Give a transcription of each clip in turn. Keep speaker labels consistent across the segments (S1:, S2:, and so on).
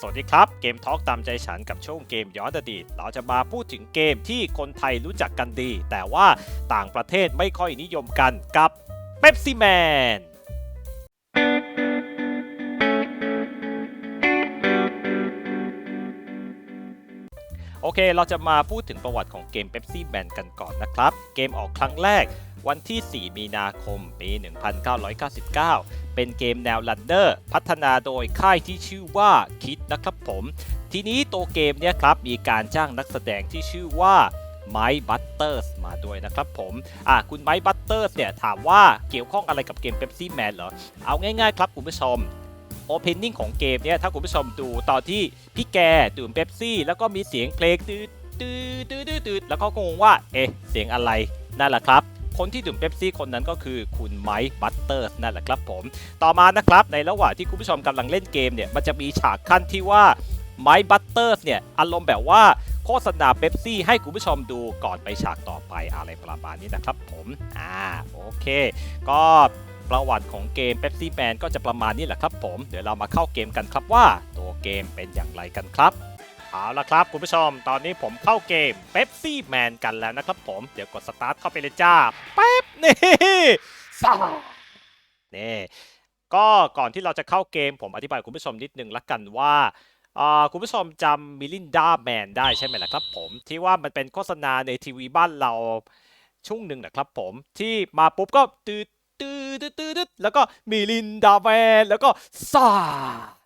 S1: สวัสดีครับ เกมทอล์กตามใจฉันกับช่วงเกมย้อนอดีต เราจะมาพูดถึงเกมที่คนไทยรู้จักกันดี แต่ว่าต่างประเทศไม่ค่อยนิยมกันกับเ e p ซี่แมนโอเค เราจะมาพูดถึงประวัติของเกม Pepsi Man กันก่อนนะครับ เกมออกครั้งแรก วันที่ 4 มีนาคม ปี 1999 เป็นเกมแนวลันเดอร์ พัฒนาโดยค่ายที่ชื่อว่าคิดนะครับผม ทีนี้ตัวเกมเนี่ยครับ มีการจ้างนักแสดงที่ชื่อว่าไมค์บัตเตอร์สมาด้วยนะครับผมอะคุณไมค์บัตเตอร์สเนี่ยถามว่าเกี่ยวข้องอะไรกับเกม Pepsi Man เหรอ เอาง่ายๆครับคุณผู้ชมโอเพนนิ่งของเกมเนี่ยถ้าคุณผู้ชมดูตอนที่พี่แกดื่มเบปซี่ แล้วก็มีเสียงเพลงตืดตืดตืดตืดตืดแล้วก็งงว่า เอ๊ะ เสียงอะไร นั่นแหละครับ คนที่ดื่มเบปซี่คนนั้นก็คือคุณไมค์บัตเตอร์นั่นแหละครับผม ต่อมานะครับในระหว่างที่คุณผู้ชมกำลังเล่นเกมเนี่ยมันจะมีฉากขั้นที่ว่าไมค์บัตเตอร์เนี่ยอารมณ์แบบว่าโฆษณาเบปซี่ให้คุณผู้ชมดูก่อนไปฉากต่อไปอะไรประมาณนี้นะครับผมอ่าโอเค ก็ประวัติของเกม Pepsi Man ก็จะประมาณนี้แหละครับผม เดี๋ยวเรามาเข้าเกมกันครับว่า ตัวเกมเป็นอย่างไรกันครับ เอาละครับคุณผู้ชม ตอนนี้ผมเข้าเกม Pepsi Man กันแล้วนะครับผม เดี๋ยวกดสตาร์ทเข้าไปเลยจ้าแป๊บนี่ซ่านี่ก็ก่อนที่เราจะเข้าเกมผมอธิบายคุณผู้ชมนิดนึงละกันว่าอ่าคุณผู้ชมจำมิลินดาแมนได้ใช่ไหมล่ะครับผมที่ว่ามันเป็นโฆษณาในทีวีบ้านเราช่วงหนึ่งนะครับผมที่มาปุ๊บก็ตืดตืดตืดตืดแล้วก็มิลินดาแมนแล้วก็ซา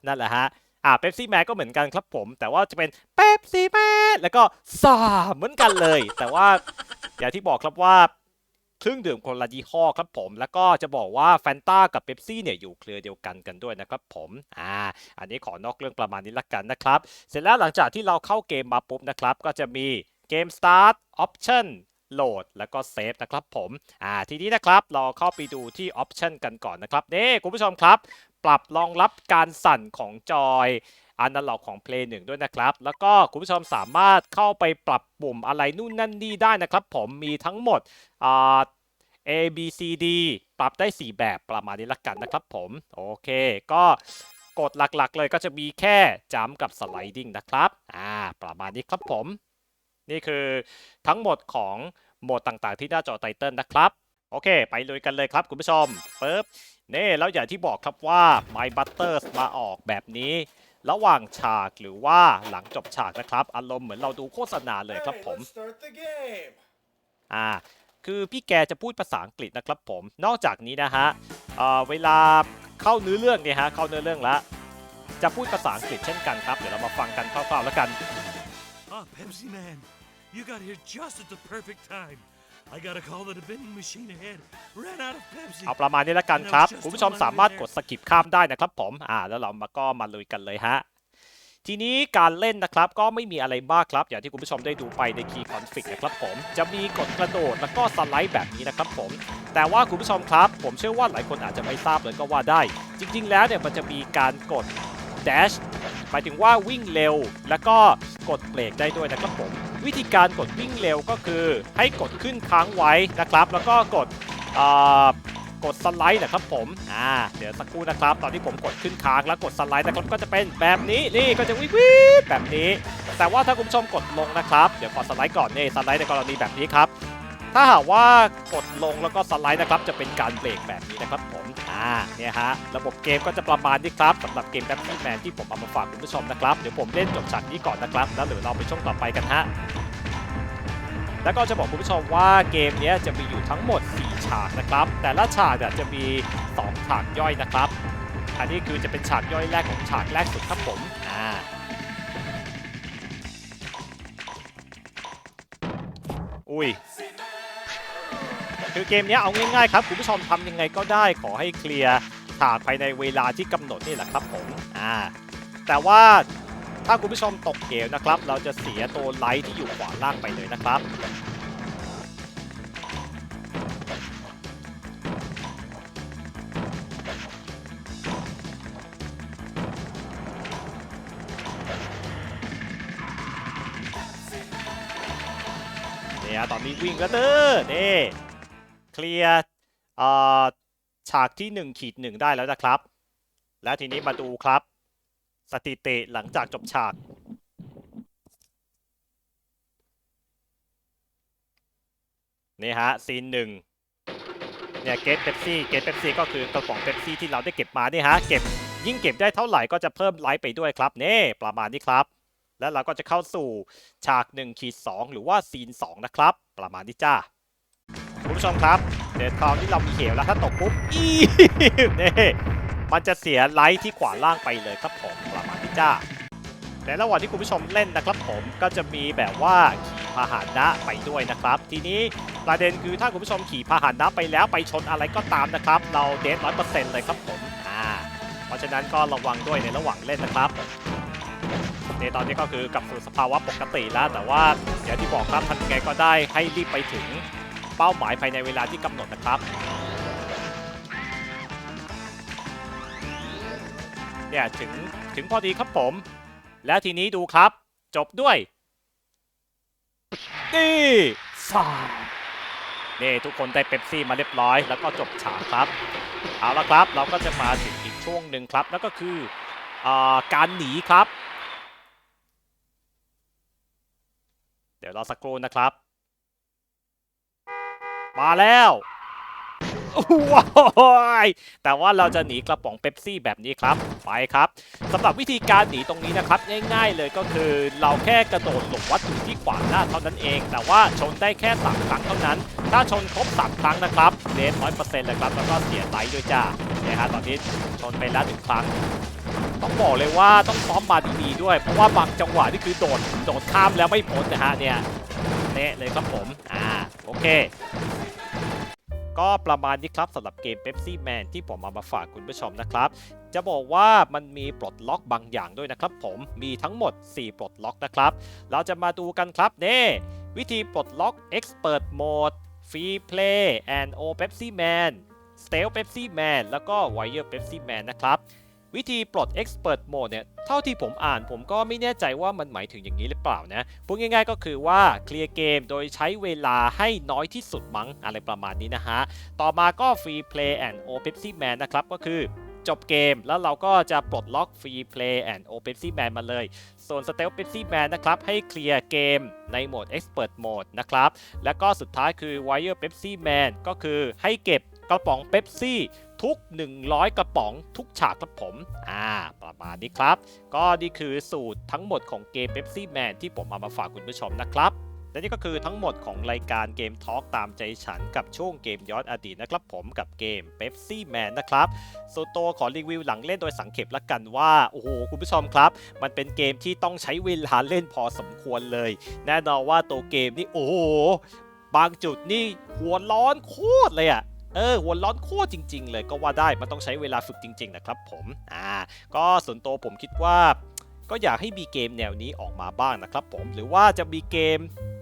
S1: นั่นแหละฮะ อ่าเป๊ปซี่แมนก็เหมือนกันครับผม แต่ว่าจะเป็นเป๊ปซี่แมนแล้วก็ซาเหมือนกันเลย แต่ว่าอย่างที่บอกครับว่าเครื่องดื่มคนละยี่ห้อครับผม แล้วก็จะบอกว่าแฟนตากับเ e ปซี่เนี่ยอยู่เครือเดียวกันกันด้วยนะครับผม อ่า อันนี้ขอนอกเรื่องประมาณนี้ละกันนะครับ เสร็จแล้วหลังจากที่เราเข้าเกมมาปุ๊บนะครับ ก็จะมีเกม start option โหลดแล้วก็เซฟนะครับผม อ่า ทีนี้นะครับเราเข้าไปดูที่ option กันก่อนนะครับ นี่คุณผู้ชมครับ ปรับรองรับการสั่นของจอยอนาล็อกของ Play 1 ด้วยนะครับ แล้วก็คุณผู้ชมสามารถเข้าไปปรับปุ่มอะไรนู่นนั่นนี่ได้นะครับ ผมมีทั้งหมดอ่า A B C D ปรับได้ 4 แบบประมาณนี้ละกันนะครับผม โอเค ก็กดหลักๆเลยก็จะมีแค่จัมกับสไลดิ้งนะครับ อ่า ประมาณนี้ครับผม นี่คือทั้งหมดของโหมดต่างๆที่หน้าจอไตเติลนะครับ โอเค ไปลุยกันเลยครับคุณผู้ชมปึ๊บ นี่แล้วอย่างที่บอกครับว่า My Butters มาออกแบบนี้ ระหว่างฉากหรือว่าหลังจบฉากนะครับ อารมณ์เหมือนเราดูโฆษณาเลยครับ
S2: Hey,
S1: ผม
S2: let's start the game.
S1: อ่าคือพี่แกจะพูดภาษาอังกฤษนะครับผม นอกจากนี้นะฮะเอ่อเวลาเข้าเนื้อเรื่องเนี่ยฮะเข้าเนื้อเรื่องแล้วจะพูดภาษาอังกฤษเช่นกันครับ เดี๋ยวเรามาฟังกันคร่าวๆแล้วกัน
S3: Ah, Pepsi Man, you got here just at the perfect time. I got a call that a vending machine ahead ran out of Pepsi.
S1: เอาประมาณนี้แล้วกันครับ คุณผู้ชมสามารถกดสกิปข้ามได้นะครับผมอ่าแล้วเรามาก็มาลุยกันเลยฮะ ทีนี้การเล่นนะครับก็ไม่มีอะไรมากครับ อย่างที่คุณผู้ชมได้ดูไปในคีย์คอนฟิกนะครับผม จะมีกดกระโดดแล้วก็สไลด์แบบนี้นะครับผม แต่ว่าคุณผู้ชมครับ ผมเชื่อว่าหลายคนอาจจะไม่ทราบเลยก็ว่าได้ จริง ๆ แล้วเนี่ยมันจะมีการกด dash หมายถึงว่าวิ่งเร็ว แล้วก็กดเบรกได้ด้วยนะครับผม วิธีการกดวิ่งเร็วก็คือให้กดขึ้นค้างไว้นะครับ แล้วก็กดอ่อกดสไลด์นะครับผม อ่า เดี๋ยวสักครู่นะครับ ตอนที่ผมกดขึ้นค้างแล้วกดสไลด์นะครับก็จะเป็นแบบนี้ นี่ก็จะวิบวิบแบบนี้ แต่ว่าถ้าคุณผู้ชมกดลงนะครับ เดี๋ยวขอสไลด์ก่อนนี่สไลด์ในกรณีแบบนี้ครับ ถ้าหากว่ากดลงแล้วก็สไลด์นะครับจะเป็นการเบรกแบบนี้นะครับผม อ่าเนี่ยฮะระบบเกมก็จะประมาณนี้ครับสำหรับเกมแบทแมนที่ผมเอามาฝากคุณผู้ชมนะครับเดี๋ยวผมเล่นจบฉากนี้ก่อนนะครับแล้วเดี๋ยวเราไปช่วงต่อไปกันฮะแล้วก็จะบอกคุณผู้ชมว่าเกมเนี้ยจะมีอยู่ทั้งหมด 4 ฉากนะครับ แต่ละฉากจะมี 2 ฉากย่อยนะครับ อันนี้คือจะเป็นฉากย่อยแรกของฉากแรกสุดครับผมอ่าอุ้ย คือเกมนี้เอาง่ายๆครับคุณผู้ชมทำยังไงก็ได้ขอให้เคลียร์ฉากภายในเวลาที่กำหนดนี่แหละครับผมอ่าแต่ว่าถ้าคุณผู้ชมตกเกมนะครับ เราจะเสียตัวไลท์ที่อยู่ขวาล่างไปเลยนะครับเนี่ยตอนนี้วิ่งแล้วเด้อนี่ เคลียร์ฉากที่1ขีดหนึ่งได้แล้วนะครับ แล้วทีนี้มาดูครับ สถิติหลังจากจบฉาก นี่ฮะซีนหนึ่งเนี่ยเกตเ e ปซี่เกตเ e ปซี่ก็คือกระป๋องเ e ปซี่ที่เราได้เก็บมานี่ฮะเก็บยิ่งเก็บได้เท่าไหร่ก็จะเพิ่มไลฟ์ไปด้วยครับเน่ประมาณนี้ครับ แล้วเราก็จะเข้าสู่ฉาก1ขีด2หรือว่าซีน2นะครับ ประมาณนี้จ้า คุณผู้ชมครับ เดี๋ยวคราวนี้เรามีเหวแล้วถ้าตกปุ๊บอีเน่มันจะเสียไลท์ที่ขวาล่างไปเลยครับผมประมาณนี้จ้าในระหว่างที่คุณผู้ชมเล่นนะครับผมก็จะมีแบบว่าขี่พาหนะไปด้วยนะครับ ทีนี้ประเด็นคือถ้าคุณผู้ชมขี่พาหนะไปแล้วไปชนอะไรก็ตามนะครับ เราเดทร้อยเปอร์เซ็นต์เลยครับผมอ่าเพราะฉะนั้นก็ระวังด้วยในระหว่างเล่นนะครับในตอนนี้ก็คือกลับสู่สภาวะปกติแล้ว แต่ว่าอย่างที่บอกครับทำยังไงก็ได้ให้รีบไปถึง เป้าหมายภายในเวลาที่กำหนดนะครับเนี่ยถึงถึงพอดีครับผม แล้วทีนี้ดูครับ จบด้วยนี่ฟานี่ทุกคนได้เป๊ปซี่มาเรียบร้อย แล้วก็จบฉากครับ เอาละครับเราก็จะมาถึงอีกช่วงหนึ่งครับ แล้วก็คืออการหนีครับ เดี๋ยวรอสักครู่นะครับ มาแล้วว้ายแต่ว่าเราจะหนีกระป๋องเป๊ปซี่แบบนี้ครับ ไปครับสำหรับวิธีการหนีตรงนี้นะครับ ง่ายๆเลยก็คือเราแค่กระโดดหลบวัตถุที่ขวางหน้าเท่านั้นเอง แต่ว่าชนได้แค่3ครั้งเท่านั้น ถ้าชนครบ3ครั้งนะครับเดนร้อยเปอร์เซ็นต์เลยครับ แล้วก็เสียไลท์ด้วยจ้าเนี่ยฮะตอนนี้ชนไปแล้วหนึ่งครั้งต้องบอกเลยว่าต้องซ้อมมาดีๆด้วย เพราะว่าบางจังหวะนี่คือโดดโดดข้ามแล้วไม่พ้นนะฮะเนี่ยเนะเลยครับผมอ่าโอเค ก็ประมาณนี้ครับสำหรับเกม Pepsi Man ที่ผมเอามาฝากคุณผู้ชมนะครับ จะบอกว่ามันมีปลดล็อกบางอย่างด้วยนะครับผมมีทั้งหมด 4 ปลดล็อกนะครับ เราจะมาดูกันครับเน่วิธีปลดล็อก Expert Mode Free Play and O Pepsi Man Stealth Pepsi Man แล้วก็ Wire Pepsi Man นะครับ วิธีปลด Expert Mode เนี่ย เท่าที่ผมอ่านผมก็ไม่แน่ใจว่ามันหมายถึงอย่างนี้หรือเปล่านะพูดง่ายๆก็คือว่าเคลียร์เกมโดยใช้เวลาให้น้อยที่สุดมั้งอะไรประมาณนี้นะฮะ ต่อมาก็ Free Play and O Pepsi Man นะครับก็คือจบเกมแล้วเราก็จะปลดล็อก Free Play and O Pepsi Man มาเลย ส่วน Stealth Pepsi Man นะครับ ให้เคลียร์เกมในโหมด Expert Mode นะครับ แล้วก็สุดท้ายคือ Wire Pepsi Man ก็คือให้เก็บกระป๋องเ e ปซี่ ทุก 100 กระป๋องทุกฉากครับผม อ่า ประมาณนี้ครับ ก็นี่คือสูตรทั้งหมดของเกม Pepsi Man ที่ผมเอามาฝากคุณผู้ชมนะครับและนี่ก็คือทั้งหมดของรายการเกมทอล์กตามใจฉันกับช่วงเกมย้อนอดีตนะครับผมกับเกม Pepsi Man นะครับส่วนตัวขอรีวิวหลังเล่นโดยสังเขปละกันว่า โอ้โห คุณผู้ชมครับ มันเป็นเกมที่ต้องใช้เวลาเล่นพอสมควรเลย แน่นอนว่าตัวเกมนี่โอ้โห บางจุดนี่หัวร้อนโคตรเลยอะ เออหัวร้อนโคตรจริง ๆ เลยก็ว่าได้มันต้องใช้เวลาฝึกจริง ๆ นะครับผมอ่าก็ส่วนตัวผมคิดว่า ก็อยากให้มีเกมแนวนี้ออกมาบ้างนะครับผมหรือว่าจะมีเกม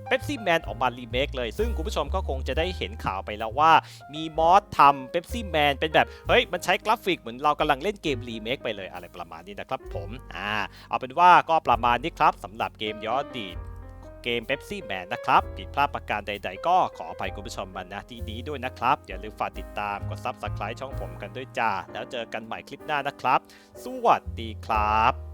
S1: Pepsi Man ออกมารีเมคเลย ซึ่งคุณผู้ชมก็คงจะได้เห็นข่าวไปแล้วว่า มีมอสทำ Pepsi Man เป็นแบบ เฮ้ย มันใช้กราฟิกเหมือนเรากำลังเล่นเกมรีเมคไปเลยอะไรประมาณนี้นะครับผม อ่า เอาเป็นว่าก็ประมาณนี้ครับสำหรับเกมย้อนอดีต เกมเบปซี่แมนนะครับ ผิดพลาดประการใด ๆ ก็ขออภัยคุณผู้ชมมาณที่นี้ด้วยนะครับ อย่าลืมฝากติดตามกดซับสไครต์ช่องผมกันด้วยจ้า แล้วเจอกันใหม่คลิปหน้านะครับ สวัสดีครับ